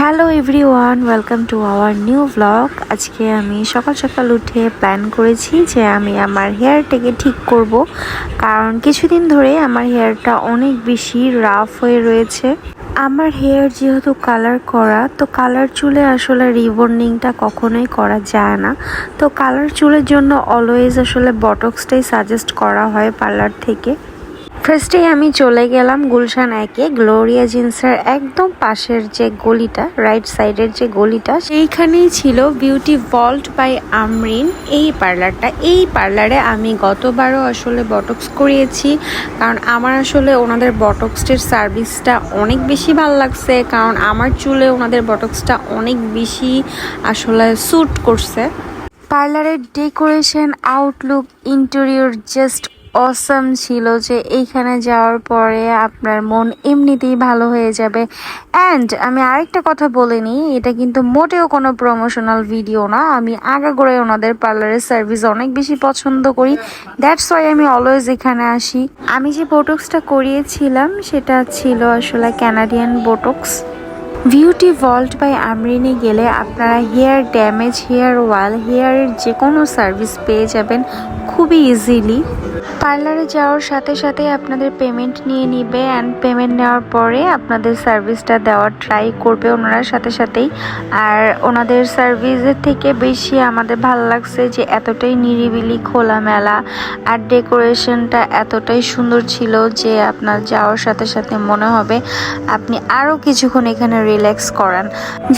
Hello everyone welcome to our new blog আজকে আমি সকাল সকাল উঠে প্ল্যান করেছি যে আমি আমার হেয়ারটাকে ঠিক করব, কারণ কিছুদিন ধরে আমার হেয়ারটা অনেক বেশি রাফ হয়ে রয়েছে। আমার হেয়ার যেহেতু কালার করা, তো কালার চুলে আসলে রিবন্ডিংটা কখনোই করা যায় না। তো কালার চুলের জন্য অলওয়েজ আসলে বটক্সটাই সাজেস্ট করা হয় পার্লার থেকে। ফার্স্টে আমি চলে গেলাম গুলশান একে গ্লোরিয়া জিন্সের একদম পাশের যে গলিটা রাইট সাইডের যে গলিটা, সেইখানেই ছিল বিউটি ভল্ট বাই আমরিন এই পার্লারটা এই পার্লারে আমি গতবারও আসলে বটক্স করিয়েছি, কারণ আমার আসলে ওনাদের বটক্সের সার্ভিসটা অনেক বেশি ভালো লাগছে, কারণ আমার চুলে ওনাদের বটক্সটা অনেক বেশি আসলে স্যুট করছে। পার্লারের decoration outlook interior just awesome ছিল যে এইখানে যাওয়ার পরে আপনার মন এমনিতেই ভালো হয়ে যাবে। অ্যান্ড আমি আরেকটা কথা বলে নিই এটা কিন্তু মোটেও কোনো প্রমোশনাল ভিডিও না। আমি আগাগোড়াই ওনাদের পার্লারের সার্ভিস অনেক বেশি পছন্দ করি। দ্যাটস ওয়াই আমি অলওয়েজ এখানে আসি। আমি যে বোটক্সটা করিয়েছিলাম, সেটা ছিল আসলে Canadian botox beauty vault by আমরিনে গেলে আপনারা হেয়ার ড্যামেজ হেয়ার ওয়াল হেয়ারের যে কোনো সার্ভিস পেয়ে যাবেন। খুবই ইজিলি পার্লারে যাওয়ার সাথে সাথে আপনাদের পেমেন্ট নিয়ে নিবে অ্যান্ড পেমেন্ট নেওয়ার পরে আপনাদের সার্ভিসটা দেওয়ার ট্রাই করবে ওনারা সাথে সাথেই। আর ওনাদের সার্ভিসের থেকে বেশি আমাদের ভালো লাগছে যে এতটাই নিরিবিলি, খোলামেলা আর ডেকোরেশনটা এতটাই সুন্দর ছিল যে আপনার যাওয়ার সাথে সাথে মনে হবে আপনি আরও কিছুক্ষণ এখানে রিল্যাক্স করান।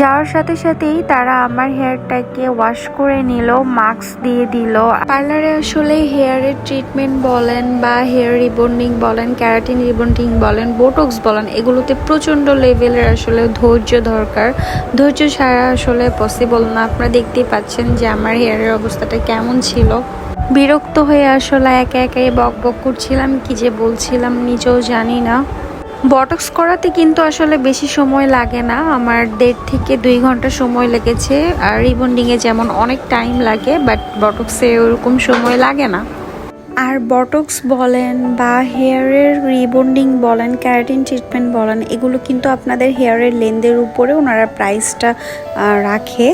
যাওয়ার সাথে সাথেই তারা আমার হেয়ারটাকে ওয়াশ করে নিল মাস্ক দিয়ে দিল। পার্লারে আসলে হেয়ারের ট্রিটমেন্ট বলেন বা হেয়ার রিবন্ডিং বলেন ক্যারাটিন রিবন্ডিং বলেন বোটক্স বলেন, এগুলোতে প্রচণ্ড লেভেলের আসলে ধৈর্য দরকার। ধৈর্য ছাড়া আসলে পসিবল না। আপনারা দেখতেই পাচ্ছেন যে আমার হেয়ারের অবস্থাটা কেমন ছিল। বিরক্ত হয়ে আসলে একে একে বক বক করছিলাম, কি যে বলছিলাম নিজেও জানি না। বটক্স করাতে কিন্তু আসলে বেশি সময় লাগে না। আমার দেড় থেকে দুই ঘণ্টা সময় লেগেছে। আর রিবন্ডিংয়ে যেমন অনেক টাইম লাগে বাট বটক্সে ওরকম সময় লাগে না। আর বটক্স বলেন বা হেয়ারের রিবন্ডিং বলেন ক্যারাটিন ট্রিটমেন্ট বলেন, এগুলো কিন্তু আপনাদের হেয়ারের লেন্থের উপরে ওনারা প্রাইসটা রাখে।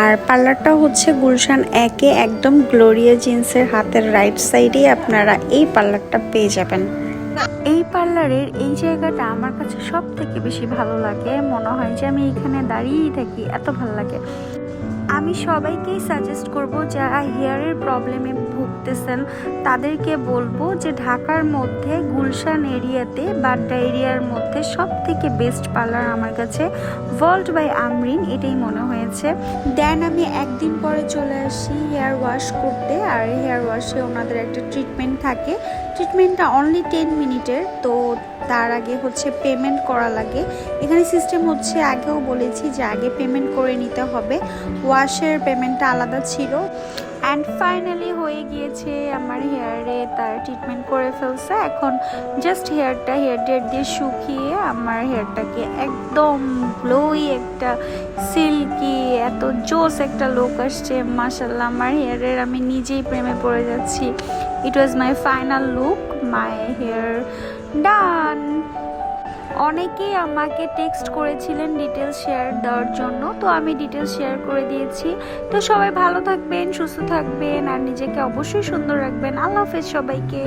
আর পার্লারটা হচ্ছে গুলশান একে একদম গ্লোরিয়া জিন্সের হাতের রাইট সাইডেই আপনারা এই পার্লারটা পেয়ে যাবেন। এই পার্লারের এই জায়গাটা আমার কাছে সব থেকে বেশি ভালো লাগে। মনে হয় যে আমি এখানে দাঁড়িয়েই থাকি, এত ভালো লাগে। আমি সবাইকেই সাজেস্ট করব, যারা হেয়ারের প্রবলেমে ভুগতেছেন, তাদেরকে বলব যে ঢাকার মধ্যে গুলশান এরিয়াতে বাড্ডা এরিয়ার মধ্যে সব থেকে বেস্ট পার্লার আমার কাছে ওয়ার্ল্ড বাই আমরিন এটাই মনে হয়েছে। দেন আমি একদিন পরে চলে আসি হেয়ার ওয়াশ করতে, আর হেয়ার ওয়াশে ওনাদের একটা ট্রিটমেন্ট থাকে। ট্রিটমেন্টটা অনলি টেন মিনিটের তো তার আগে হচ্ছে পেমেন্ট করা লাগে। এখানে সিস্টেম হচ্ছে আগেও বলেছি যে আগে পেমেন্ট করে নিতে হবে। ওয়াশের পেমেন্টটা আলাদা ছিল। অ্যান্ড ফাইনালি হয়ে গিয়েছে আমার হেয়ারে তার ট্রিটমেন্ট করে ফেলছে। এখন জাস্ট হেয়ারটা হেয়ার ডেট দিয়ে শুকিয়ে আমার হেয়ারটাকে একদম গ্লোই একটা সিল্কি এত জোস একটা লোক আসছে। মাসাল্লাহ আমার হেয়ারের আমি নিজেই প্রেমে পড়ে যাচ্ছি। It was my final look my hair done. অনেকেই আমাকে টেক্সট করেছিলেন ডিটেলস শেয়ার দেওয়ার জন্য, তো আমি ডিটেলস শেয়ার করে দিয়েছি। তো সবাই ভালো থাকবেন, সুস্থ থাকবেন, আর নিজেকে অবশ্যই সুন্দর রাখবেন। আল্লাহ হাফেজ সবাইকে।